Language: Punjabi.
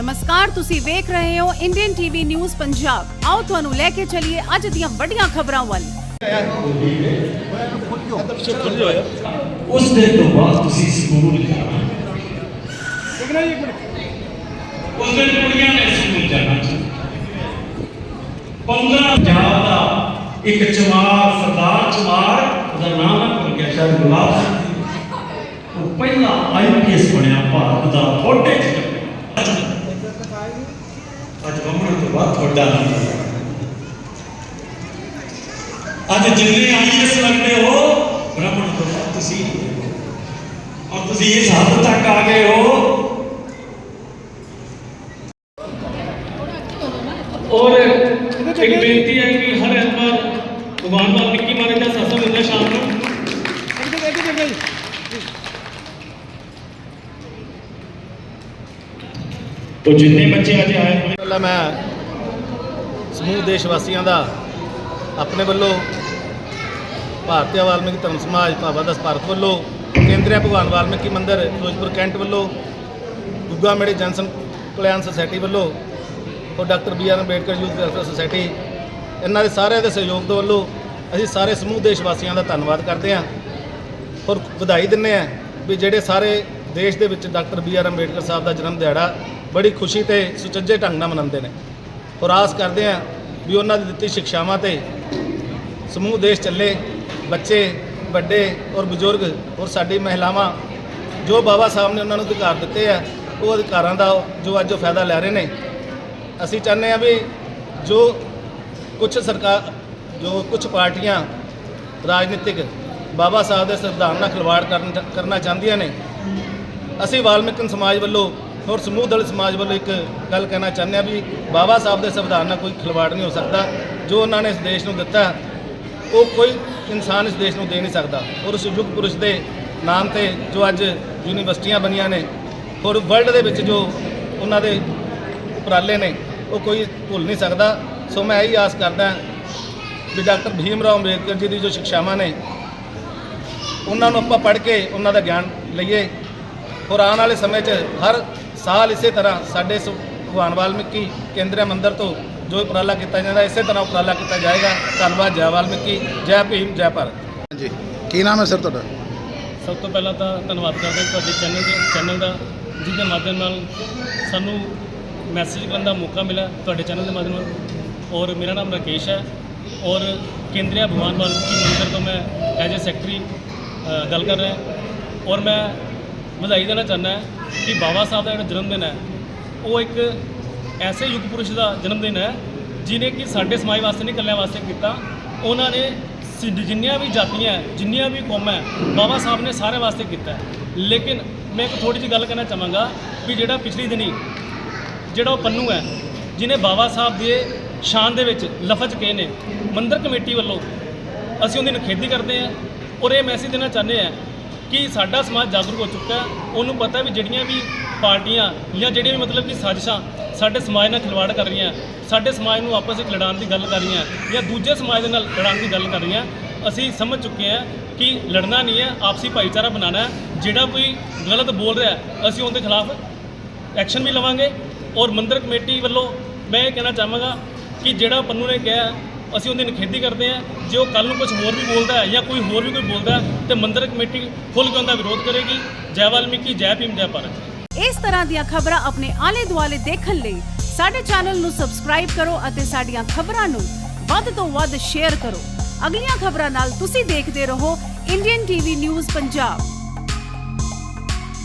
ਨਮਸਕਾਰ, ਤੁਸੀਂ ਵੇਖ ਰਹੇ ਹੋ ਇੰਡੀਅਨ ਟੀਵੀ ਨਿਊਜ਼ ਪੰਜਾਬ ਆਓ ਤੁਹਾਨੂੰ ਲੈ ਕੇ ਚੱਲੀਏ ਅੱਜ ਦੀਆਂ ਵੱਡੀਆਂ ਖਬਰਾਂ ਵੱਲ। ਉਸ ਦਿਨ ਤੋਂ ਬਾਅਦ ਤੁਸੀਂ ਸਕੂਲ ਜਾਣਾ ਉਸ ਦਿਨ ਕੁੜੀਆਂ ਨੇ ਸਕੂਲ ਜਾਣਾ ਪੰਦਰਾਂ ਪੰਜਾਬ ਦਾ ਇੱਕ ਚਮਾਰ, ਸਰਦਾਰ ਚਮਾਰ, ਉਹਦਾ ਨਾਮ ਹੈ ਭੁੱਲ ਸ਼ਾਇਦ ਗੁਲਾਬ ਸਿੰਘ। ਉਹ ਪਹਿਲਾ ਆਈਪੀਐਸ ਬਣਿਆ, ਭਾਰਤ ਦਾ ਥੋੜੇ ਚ। ਅੱਜ ਬੰਮਣ ਤੋਂ ਬਾਅਦ ਤੁਹਾਡਾ ਨਾਮ। ਅੱਜ ਜਿੰਨੇ ਆਈਐਸ ਲੱਗਦੇ ਹੋ ਬ੍ਰਾਹਮਣ ਤੋਂ ਬਾਅਦ ਤੁਸੀਂ ਔਰ ਤੁਸੀਂ ਇਸ ਹੱਦ ਤੱਕ ਆ ਗਏ ਹੋ। ਔਰ ਇੱਕ ਬੇਨਤੀ ਹੈ ਕਿ ਹਰ ਐਤਵਾਰ ਭਗਵਾਨ ਵਾਲਮੀਕੀ ਮਹਾਰਾਜ ਦਾ ਸਤਸੰਗ ਹੁੰਦਾ ਸ਼ਾਮ ਨੂੰ। ਤੋ ਜਿੰਨੇ ਬੱਚੇ ਅੱਜ ਆਏ ਹੋਏ ਪਹਿਲਾਂ ਮੈਂ ਸਮੂਹ ਦੇਸ਼ ਵਾਸੀਆਂ ਦਾ ਆਪਣੇ ਵੱਲੋਂ ਭਾਰਤੀ ਵਾਲਮੀਕੀ ਧਰਮ ਸਮਾਜ ਭਾਵਾ ਦਸ ਭਾਰਤ ਵੱਲੋਂ, ਕੇਂਦਰੀ ਭਗਵਾਨ ਵਾਲਮੀਕੀ ਮੰਦਿਰ, ਫਿਰੋਜ਼ਪੁਰ ਕੈਂਟ ਵੱਲੋਂ, ਗੁੱਗਾ ਮੇੜੇ ਜਨਸਨ ਕਲਿਆਣ ਸੁਸਾਇਟੀ ਵੱਲੋਂ ਔਰ doctor B R Ambedkar youth welfare society, ਇਹਨਾਂ ਦੇ ਸਾਰਿਆਂ ਦੇ ਸਹਿਯੋਗ ਦੇ ਵੱਲੋਂ ਅਸੀਂ ਸਾਰੇ ਸਮੂਹ ਦੇਸ਼ ਵਾਸੀਆਂ ਦਾ ਧੰਨਵਾਦ ਕਰਦੇ ਹਾਂ ਔਰ ਵਧਾਈ ਦਿੰਦੇ ਹਾਂ ਵੀ ਜਿਹੜੇ ਸਾਰੇ ਦੇਸ਼ ਦੇ ਵਿੱਚ doctor B R Ambedkar Sahib ਦਾ ਜਨਮ ਦਿਹਾੜਾ ਬੜੀ ਖੁਸ਼ੀ ਤੇ ਸੁਚੱਜੇ ਢੰਗ ਨਾਲ ਮਨਾਉਂਦੇ ਨੇ। ਔਰ ਆਸ ਕਰਦੇ ਹਾਂ ਵੀ ਉਹਨਾਂ ਦੀ ਦਿੱਤੀ ਸਿੱਖਿਆਵਾਂ ਤੇ ਸਮੂਹ ਦੇਸ਼ ਚੱਲੇ, ਬੱਚੇ, ਵੱਡੇ ਔਰ ਬਜ਼ੁਰਗ ਔਰ ਸਾਡੀ ਮਹਿਲਾਵਾਂ, ਜੋ ਬਾਬਾ ਸਾਹਿਬ ਨੇ ਉਹਨਾਂ ਨੂੰ ਅਧਿਕਾਰ ਦਿੱਤੇ ਆ, ਉਹ ਅਧਿਕਾਰਾਂ ਦਾ ਜੋ ਅੱਜ ਉਹ ਫਾਇਦਾ ਲੈ ਰਹੇ ਨੇ। ਅਸੀਂ ਚਾਹੁੰਦੇ ਹਾਂ ਵੀ ਜੋ ਕੁਝ ਸਰਕਾਰ ਜੋ ਕੁਝ ਪਾਰਟੀਆਂ ਰਾਜਨੀਤਿਕ ਬਾਬਾ ਸਾਹਿਬ ਦੇ ਸੰਵਿਧਾਨ ਨਾਲ ਖਿਲਵਾੜ ਕਰਨ, ਕਰਨਾ ਚਾਹੁੰਦੀਆਂ ਨੇ ਅਸੀਂ ਵਾਲਮੀਕਨ ਸਮਾਜ ਵੱਲੋਂ ਔਰ ਸਮੂਹ ਦਲ ਸਮਾਜ ਵੱਲੋਂ ਇੱਕ ਗੱਲ ਕਹਿਣਾ ਚਾਹੁੰਦੇ ਹਾਂ ਵੀ ਬਾਬਾ ਸਾਹਿਬ ਦੇ ਸੰਵਿਧਾਨ ਨਾਲ ਕੋਈ ਖਿਲਵਾੜ ਨਹੀਂ ਹੋ ਸਕਦਾ। ਜੋ ਉਹਨਾਂ ਨੇ ਇਸ ਦੇਸ਼ ਨੂੰ ਦਿੱਤਾ, ਉਹ ਕੋਈ ਇਨਸਾਨ ਇਸ ਦੇਸ਼ ਨੂੰ ਦੇ ਨਹੀਂ ਸਕਦਾ। ਔਰ ਉਸ ਯੁੱਗ ਪੁਰਸ਼ ਦੇ ਨਾਮ ਤੇ ਜੋ ਅੱਜ ਯੂਨੀਵਰਸਿਟੀਆਂ ਬਣੀਆਂ ਨੇ, ਔਰ ਵਰਲਡ ਦੇ ਵਿੱਚ ਜੋ ਉਹਨਾਂ ਦੇ ਉਪਰਾਲੇ ਨੇ, ਉਹ ਕੋਈ ਭੁੱਲ ਨਹੀਂ ਸਕਦਾ। ਸੋ ਮੈਂ ਇਹੀ ਆਸ ਕਰਦਾ ਵੀ ਡਾਕਟਰ ਭੀਮ ਰਾਓ ਅੰਬੇਦਕਰ ਜੀ ਦੀ ਜੋ ਸਿੱਖਿਆਵਾਂ ਨੇ, ਉਹਨਾਂ ਨੂੰ ਆਪਾਂ ਪੜ੍ਹ ਕੇ ਉਹਨਾਂ ਦਾ ਗਿਆਨ ਲਈਏ। ਔਰ ਆਉਣ ਵਾਲੇ ਸਮੇਂ 'ਚ ਹਰ ਸਾਲ ਇਸੇ ਤਰ੍ਹਾਂ ਸਾਡੇ ਸ- ਭਗਵਾਨ ਵਾਲਮੀਕੀ ਕੇਂਦਰੀ ਮੰਦਿਰ ਤੋਂ ਜੋ ਉਪਰਾਲਾ ਕੀਤਾ ਜਾਂਦਾ ਇਸੇ ਤਰ੍ਹਾਂ ਉਪਰਾਲਾ ਕੀਤਾ ਜਾਏਗਾ। ਧੰਨਵਾਦ ਜੈ ਵਾਲਮੀਕੀ ਜੈ ਭੀਮ ਜੈ ਭਾਰਤ। ਹਾਂਜੀ ਕੀ ਨਾਮ ਹੈ ਸਰ ਤੁਹਾਡਾ? ਸਭ ਤੋਂ ਪਹਿਲਾਂ ਤਾਂ ਧੰਨਵਾਦ ਕਰਦੇ ਹਾਂ ਤੁਹਾਡੇ ਚੈਨਲ ਦੇ ਚੈਨਲ ਦਾ ਜਿਸ ਦੇ ਮਾਧਿਅਮ ਨਾਲ ਸਾਨੂੰ ਮੈਸੇਜ ਕਰਨ ਦਾ ਮੌਕਾ ਮਿਲਿਆ ਤੁਹਾਡੇ ਚੈਨਲ ਦੇ ਮਾਧਿਅਮ ਨਾਲ। ਔਰ ਮੇਰਾ ਨਾਮ ਰਾਕੇਸ਼ ਹੈ ਔਰ ਕੇਂਦਰੀ ਭਗਵਾਨ ਵਾਲਮੀਕੀ ਮੰਦਿਰ ਤੋਂ ਮੈਂ ਐਜ ਏ ਸੈਕਟਰੀ ਗੱਲ ਕਰ ਰਿਹਾ। ਔਰ ਮੈਂ ਵਧਾਈ ਦੇਣਾ ਚਾਹੁੰਦਾ ਕਿ ਬਾਬਾ ਸਾਹਿਬ ਦਾ ਜਿਹੜਾ ਜਨਮ ਦਿਨ ਹੈ ਉਹ ਇੱਕ ਐਸੇ ਯੁੱਗ ਪੁਰਸ਼ ਦਾ ਜਨਮ ਦਿਨ ਹੈ ਜਿਨੇ ਕਿ ਸਾਡੇ ਸਮਾਜ ਵਾਸਤੇ ਨਹੀਂ ਇਕੱਲਿਆਂ ਵਾਸਤੇ ਕੀਤਾ। ਉਹਨਾਂ ਨੇ ਜਿੰਨੀਆਂ ਵੀ ਜਾਤੀਆਂ ਜਿੰਨੀਆਂ ਵੀ ਕੌਮਾਂ ਹੈ, ਬਾਬਾ ਸਾਹਿਬ ਨੇ ਸਾਰੇ ਵਾਸਤੇ ਕੀਤਾ ਲੇਕਿਨ ਮੈਂ ਇੱਕ ਥੋੜੀ ਜਿਹੀ ਗੱਲ ਕਹਿਣਾ ਚਾਹਾਂਗਾ ਵੀ ਜਿਹੜਾ ਪਿਛਲੀ ਦਿਨੀ ਜਿਹੜਾ ਉਹ ਪੰਨੂ ਹੈ ਜਿਨੇ ਬਾਬਾ ਸਾਹਿਬ ਦੇ ਸ਼ਾਨ ਦੇ ਵਿੱਚ ਲਫ਼ਜ਼ ਕਹੇ ਨੇ ਮੰਦਰ ਕਮੇਟੀ ਵੱਲੋਂ ਅਸੀਂ ਉਹਦੀ ਨਿਖੇਧੀ ਕਰਦੇ ਹਾਂ ਔਰ ਇਹ ਮੈਸੇਜ ਦੇਣਾ ਚਾਹੁੰਦੇ ਹਾਂ ਕਿ ਸਾਡਾ ਸਮਾਜ ਜਾਗਰੂਕ ਹੋ ਚੁੱਕਾ ਉਹਨੂੰ ਪਤਾ ਵੀ ਜਿਹੜੀਆਂ ਵੀ ਪਾਰਟੀਆਂ ਜਾਂ ਜਿਹੜੀਆਂ ਵੀ ਮਤਲਬ ਕਿ ਸਾਜ਼ਿਸ਼ਾਂ ਸਾਡੇ ਸਮਾਜ ਨਾਲ ਖਿਲਵਾੜ ਕਰ ਰਹੀਆਂ, ਸਾਡੇ ਸਮਾਜ ਨੂੰ ਆਪਸ ਵਿੱਚ ਲੜਾਉਣ ਦੀ ਗੱਲ ਕਰ ਰਹੀਆਂ ਜਾਂ ਦੂਜੇ ਸਮਾਜ ਦੇ ਨਾਲ ਲੜਾਉਣ ਦੀ ਗੱਲ ਕਰ ਰਹੀਆਂ, ਅਸੀਂ ਸਮਝ ਚੁੱਕੇ ਹਾਂ ਕਿ ਲੜਨਾ ਨਹੀਂ ਹੈ, ਆਪਸੀ ਭਾਈਚਾਰਾ ਬਣਾਉਣਾ ਹੈ। ਜਿਹੜਾ ਕੋਈ ਗਲਤ ਬੋਲ ਰਿਹਾ ਅਸੀਂ ਉਹਦੇ ਖਿਲਾਫ ਐਕਸ਼ਨ ਵੀ ਲਵਾਂਗੇ। ਔਰ ਮੰਦਰ ਕਮੇਟੀ ਵੱਲੋਂ ਮੈਂ ਇਹ ਕਹਿਣਾ ਚਾਹਾਂਗਾ ਕਿ ਜਿਹੜਾ ਪੰਨੂ ਨੇ ਕਿਹਾ ਅਸੀਂ ਉਹਦੀ ਨਿਖੇਧੀ ਕਰਦੇ ਹਾਂ। ਜੇ ਉਹ ਕੱਲ ਨੂੰ ਕੁਝ ਹੋਰ ਵੀ ਬੋਲਦਾ ਹੈ ਜਾਂ ਕੋਈ ਹੋਰ ਵੀ ਕੋਈ ਬੋਲਦਾ ਹੈ, ਤੇ ਮੰਦਿਰ ਕਮੇਟੀ ਖੁੱਲ੍ਹ ਕੇ ਉਹਦਾ ਵਿਰੋਧ ਕਰੇਗੀ। ਜੈ ਵਾਲਮੀਕੀ, ਜੈ ਭੀਮ, ਜੈ ਭਾਰਤ। ਇਸ ਤਰ੍ਹਾਂ ਦੀਆਂ ਖਬਰਾਂ ਆਪਣੇ ਆਲੇ ਦੁਆਲੇ ਦੇਖਣ ਲਈ ਸਾਡੇ ਚੈਨਲ ਨੂੰ ਸਬਸਕ੍ਰਾਈਬ ਕਰੋ ਅਤੇ ਸਾਡੀਆਂ ਖਬਰਾਂ ਨੂੰ ਵੱਧ ਤੋਂ ਵੱਧ ਸ਼ੇਅਰ ਕਰੋ। ਅਗਲੀਆਂ ਖਬਰਾਂ ਨਾਲ ਤੁਸੀਂ ਦੇਖਦੇ ਰਹੋ ਇੰਡੀਅਨ ਟੀਵੀ ਨਿਊਜ਼ ਪੰਜਾਬ।